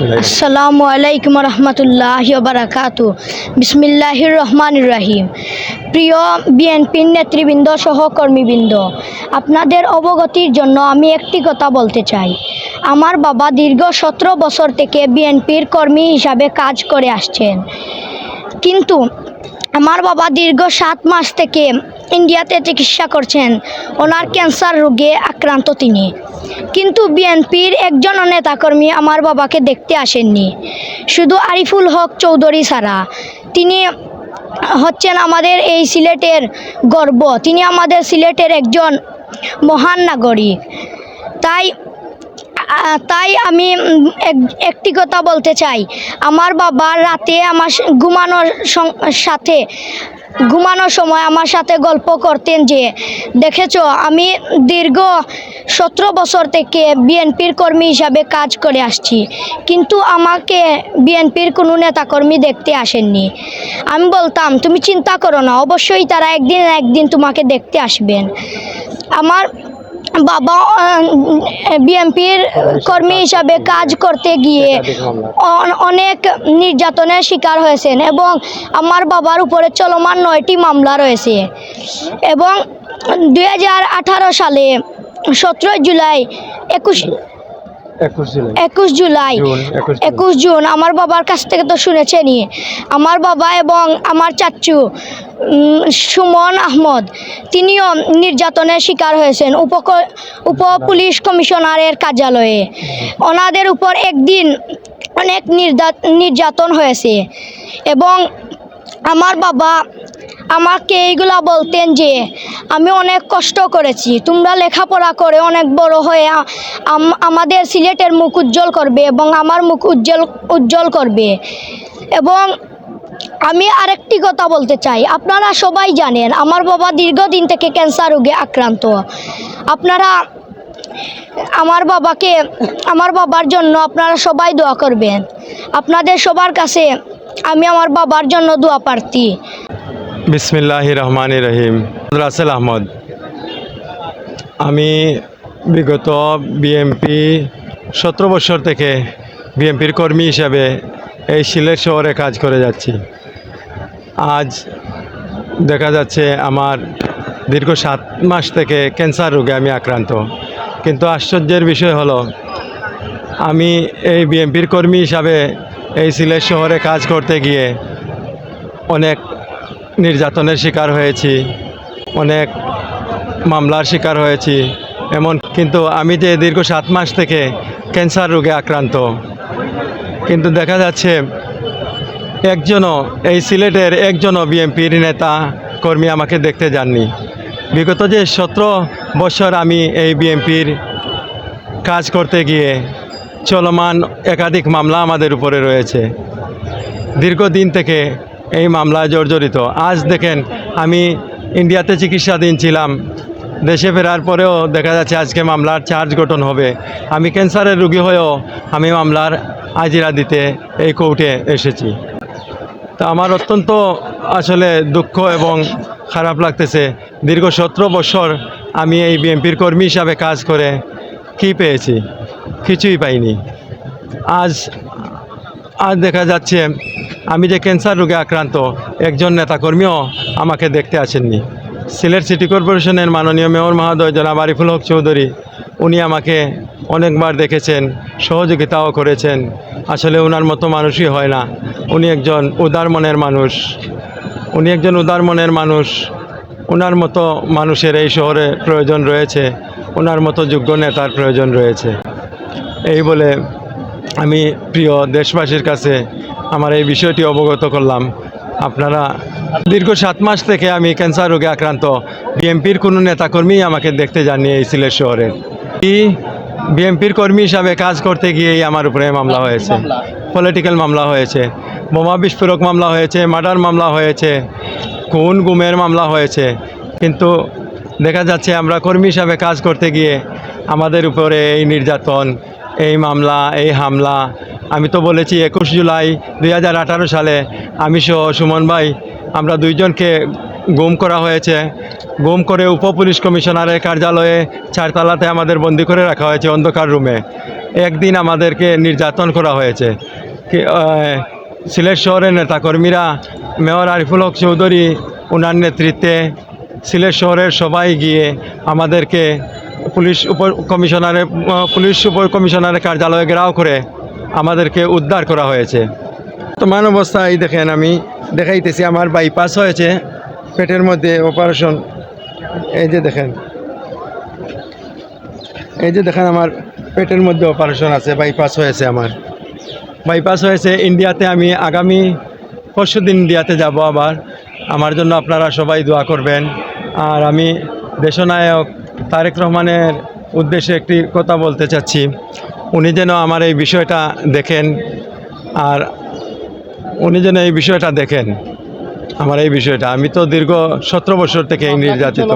আসসালামু আলাইকুম রহমতুল্লাহ বারাকাত। বিসমিল্লাহির রহমান রাহিম। প্রিয় বিএনপির নেতৃবৃন্দ, সহকর্মীবৃন্দ, আপনাদের অবগতির জন্য আমি একটি কথা বলতে চাই। আমার বাবা দীর্ঘ সতেরো বছর থেকে বিএনপির কর্মী হিসাবে কাজ করে আসছেন। কিন্তু আমার বাবা দীর্ঘ সাত মাস থেকে ইন্ডিয়াতে চিকিৎসা করছেন। ওনার ক্যান্সার রোগে আক্রান্ত তিনি। কিন্তু বিএনপির একজন নেতাকর্মী আমার বাবাকে দেখতে আসেননি। শুধু আরিফুল হক চৌধুরী ছাড়া। তিনি হচ্ছেন আমাদের এই সিলেটের গর্ব। তিনি আমাদের সিলেটের একজন মহান নাগরিক। তাই তাই আমি এক- একটি কথা বলতে চাই। আমার বাবা রাতে আমার ঘুমানোর সাথে, ঘুমানোর সময় আমার সাথে গল্প করতেন যে, দেখেছ, আমি দীর্ঘ সতেরো বছর থেকে বিএনপির কর্মী হিসাবে কাজ করে আসছি। কিন্তু আমাকে বিএনপির কোনো নেতাকর্মী দেখতে আসেননি। আমি বলতাম, তুমি চিন্তা করো না, অবশ্যই তারা একদিন একদিন তোমাকে দেখতে আসবেন। আমার বাবা বিএনপির কর্মী হিসাবে কাজ করতে গিয়ে অনেক নির্যাতনের শিকার হয়েছেন এবং আমার বাবার উপরে চলমান নয়টি মামলা রয়েছে। এবং দু হাজার আঠারো সালে সতেরোই জুলাই একুশ একুশ জুলাই। একুশ জুন, 21 জুন। একুশ জুন আমার বাবার কাছ থেকে তো শুনেছেনই। আমার বাবা এবং আমার উম, সুমন আহমদ। তিনিও নির্যাতনের শিকার হয়েছেন উপ উপ পুলিশ কমিশনারের কার্যালয়ে। ওনাদের উপর একদিন অনেক নির্যা- নির্যাতন হয়েছে। এবং আমার বাবা আমাকে এইগুলা বলতেন যে, আমি অনেক কষ্ট করেছি। তোমরা লেখাপড়া করে অনেক বড় হয়ে আমাদের সিলেটের মুখ উজ্জ্বল করবে এবং আমার মুখ উজ্জ্বল উজ্জ্বল করবে। এবং আমি আরেকটি কথা বলতে চাই। আপনারা সবাই জানেন, আমার বাবা দীর্ঘদিন থেকে ক্যান্সার রোগে আক্রান্ত। আপনারা, আমার বাবাকে, আমার বাবার জন্য আপনারা সবাই দোয়া করবেন। আপনাদের সবার কাছে আমি আমার বাবার জন্য দোয়া প্রার্থী। বিসমিল্লাহ রহমান রহিম। রাসেল আহমদ। আমি বিগত বিএমপি সতেরো বছর থেকে বিএমপির কর্মী হিসাবে এই সিলেট শহরে কাজ করে যাচ্ছি। আজ দেখা যাচ্ছে আমার দীর্ঘ সাত মাস থেকে ক্যান্সার রোগে আমি আক্রান্ত। কিন্তু আশ্চর্যের বিষয় হলো, আমি এই বিএমপির কর্মী হিসাবে এই সিলেট শহরে কাজ করতে গিয়ে অনেক নির্যাতনের শিকার হয়েছি, অনেক মামলার শিকার হয়েছি। এমন কিন্তু আমি যে দীর্ঘ সাত মাস থেকে ক্যান্সার রোগে আক্রান্ত। কিন্তু দেখা যাচ্ছে একজনও এই সিলেটের একজনও বিএমপির নেতা কর্মী আমাকে দেখতে যাননি। বিগত যে সতেরো বছর আমি এই বিএমপির কাজ করতে গিয়ে চলমান একাধিক মামলা আমাদের উপরে রয়েছে। দীর্ঘদিন থেকে এই মামলায় জর্জরিত। আজ দেখেন, আমি ইন্ডিয়াতে চিকিৎসাধীন ছিলাম। দেশে ফেরার পরেও দেখা যাচ্ছে আজকে মামলার চার্জ গঠন হবে। আমি ক্যান্সারের রুগী হয়েও আমি মামলার হাজিরা দিতে এই কোর্টে এসেছি। তা আমার অত্যন্ত আসলে দুঃখ এবং খারাপ লাগতেছে। দীর্ঘ সতেরো বছর আমি এই বিএনপির কর্মী হিসাবে কাজ করে কি পেয়েছি? কিছুই পাইনি। আজ আজ দেখা যাচ্ছে আমি যে ক্যান্সার রোগে আক্রান্ত একজন নেতাকর্মীও আমাকে দেখতে আসেননি। সিলেট সিটি কর্পোরেশনের মাননীয় মেয়র মহোদয় জনাব আরিফুল হক চৌধুরী, উনি আমাকে অনেকবার দেখেছেন, সহযোগিতাও করেছেন। আসলে ওনার মতো মানুষই হয় না। উনি একজন উদার মনের মানুষ। উনি একজন উদার মনের মানুষ। ওনার মতো মানুষের এই শহরে প্রয়োজন রয়েছে। ওনার মতো যোগ্য নেতার প্রয়োজন রয়েছে। এই বলে আমি প্রিয় দেশবাসীর কাছে আমার এই বিষয়টি অবগত করলাম। আপনারা দীর্ঘ সাত মাস থেকে আমি ক্যান্সার রোগে আক্রান্ত। বিএমপির কোনো নেতাকর্মী আমাকে দেখতে যাননি এই সিলেট শহরে। বিএমপির কর্মী হিসাবে কাজ করতে গিয়েই আমার উপরে মামলা হয়েছে। পলিটিক্যাল মামলা হয়েছে। বোমা বিস্ফোরক মামলা হয়েছে মার্ডার মামলা হয়েছে খুন গুমের মামলা হয়েছে। কিন্তু দেখা যাচ্ছে আমরা কর্মী হিসাবে কাজ করতে গিয়ে আমাদের উপরে এই নির্যাতন এই মামলা এই হামলা। আমি তো বলেছি একুশ জুলাই দু হাজার আঠারো সালে আমি সহ সুমন ভাই আমরা দুইজনকে গুম করা হয়েছে। গুম করে উপ পুলিশ কমিশনারের কার্যালয়ে চারতলাতে আমাদের বন্দি করে রাখা হয়েছে অন্ধকার রুমে। একদিন আমাদেরকে নির্যাতন করা হয়েছে। সিলেট শহরের নেতাকর্মীরা মেয়র আরিফুল হক চৌধুরী ওনার নেতৃত্বে সিলেট শহরের সবাই গিয়ে আমাদেরকে পুলিশ উপ কমিশনারের, পুলিশ উপ কমিশনারের কার্যালয়ে ঘেরাও করে আমাদেরকে উদ্ধার করা হয়েছে। বর্তমান অবস্থায় দেখেন আমি, দেখাইতেছি, আমার বাইপাস হয়েছে। পেটের মধ্যে অপারেশন এই যে দেখেন। এই যে দেখেন আমার পেটের মধ্যে অপারেশন আছে বাইপাস হয়েছে আমার। বাইপাস হয়েছে ইন্ডিয়াতে আমি আগামী পরশু দিন ইন্ডিয়াতে যাব আবার। আমার জন্য আপনারা সবাই দোয়া করবেন। আর আমি দেশনায়ক তারেক রহমানের উদ্দেশ্যে একটি কথা বলতে চাচ্ছি। উনি যেন আমার এই বিষয়টা দেখেন। আর উনি যেন এই বিষয়টা দেখেন। আমার এই বিষয়টা। আমি তো দীর্ঘ সতেরো বছর থেকে নির্যাতিত।